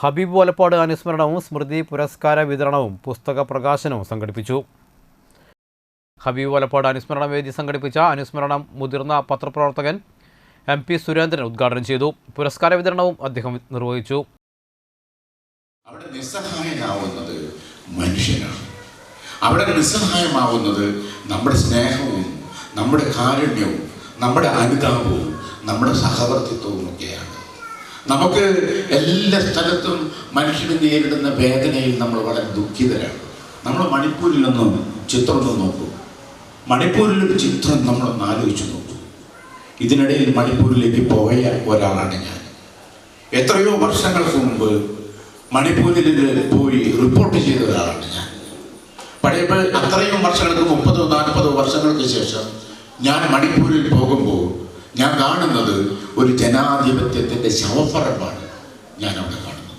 ഹബീബ് ഒലപ്പാട് അനുസ്മരണവും സ്മൃതി പുരസ്കാര വിതരണവും പുസ്തക പ്രകാശനവും സംഘടിപ്പിച്ചു. ഹബീബ് ഒലപ്പാട് അനുസ്മരണ വേദി സംഘടിപ്പിച്ച അനുസ്മരണം മുതിർന്ന പത്രപ്രവർത്തകൻ എം പി സുരേന്ദ്രൻ ഉദ്ഘാടനം ചെയ്തു. പുരസ്കാര വിതരണവും അദ്ദേഹം നിർവഹിച്ചു. അവിടെ നിസ്സഹായനാവുന്നത് മനുഷ്യനാണ്. അവിടെ നിസ്സഹായമാവുന്നത് നമ്മുടെ സ്നേഹവും നമ്മുടെ കാരുണ്യവും നമ്മുടെ അനുതാപവും നമ്മുടെ സഹവർത്തിത്വവും ഒക്കെയാണ്. നമുക്ക് എല്ലാ സ്ഥലത്തും മനുഷ്യന് നേരിടുന്ന വേദനയിൽ നമ്മൾ വളരെ ദുഃഖിതരാണ്. നമ്മൾ മണിപ്പൂരിൽ ഒന്ന് ചിത്രം ഒന്ന് നോക്കൂ. മണിപ്പൂരിലൊരു ചിത്രം നമ്മളൊന്ന് ആലോചിച്ച് നോക്കൂ. ഇതിനിടയിൽ മണിപ്പൂരിലേക്ക് പോയ ഒരാളാണ് ഞാൻ. എത്രയോ വർഷങ്ങൾക്ക് മുമ്പ് മണിപ്പൂരിൽ പോയി റിപ്പോർട്ട് ചെയ്ത ഒരാളാണ് ഞാൻ. പഴയപ്പോൾ അത്രയും വർഷങ്ങൾക്ക് മുപ്പതോ നാൽപ്പതോ വർഷങ്ങൾക്ക് ശേഷം ഞാൻ മണിപ്പൂരിൽ പോകുമ്പോൾ ഞാൻ കാണുന്നത് ഒരു ജനാധിപത്യത്തിന്റെ ശവപ്പറപ്പാണ് ഞാൻ അവിടെ കാണുന്നത്.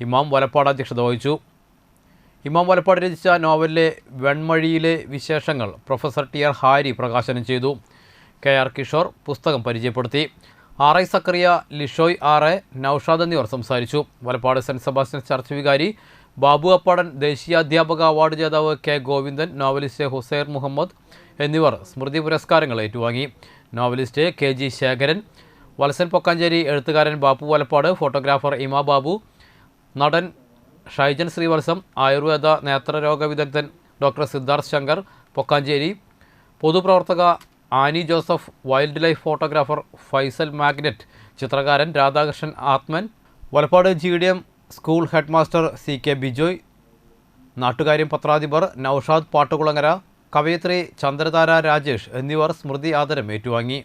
ഇമാം വലപ്പാട് അധ്യക്ഷത വഹിച്ചു. ഇമാം വലപ്പാട് രചിച്ച നോവലിലെ വെൺമഴിയിലെ വിശേഷങ്ങൾ പ്രൊഫസർ ടി ആർ ഹാരി പ്രകാശനം ചെയ്തു. കെ ആർ കിഷോർ പുസ്തകം പരിചയപ്പെടുത്തി. R I Zakariya Lishoy R A Noushad എന്നിവർ സംസാരിച്ചു. വലപ്പാട് സെന്റ് സെബാസ്റ്റ്യൻ ചർച്ച് വികാരി ബാബു അപ്പാടൻ ദേശീയ അധ്യാപക അവാർഡ് ജേതാവ് കെ ഗോവിന്ദൻ നോവലിസ്റ്റ് ഹുസൈർ മുഹമ്മദ് എന്നിവർ സ്മൃതി പുരസ്കാരങ്ങൾ ഏറ്റുവാങ്ങി. Novelist K G Sekharan Valsan Pokkancheri എഴുത്തുകാരൻ ബാപ്പു വലപ്പാട് ഫോട്ടോഗ്രാഫർ ഇമാ ബാബു നടൻ ഷൈജൻ ശ്രീവത്സം ആയുർവേദ നേത്രരോഗ വിദഗ്ധൻ doctor Siddharth Shankar Pokkancheri പൊതുപ്രവർത്തക Annie Joseph wildlife photographer Faisal magnet ചിത്രകാരൻ Radhakrishnan Athman Valappad G D M school headmaster C K Bijoy Nattukaryam പത്രാധിപർ Naushad Pattukulangara കവയിത്രി ചന്ദ്രതാര രാജേഷ് എന്നിവർ സ്മൃതി ആദരം ഏറ്റുവാങ്ങി.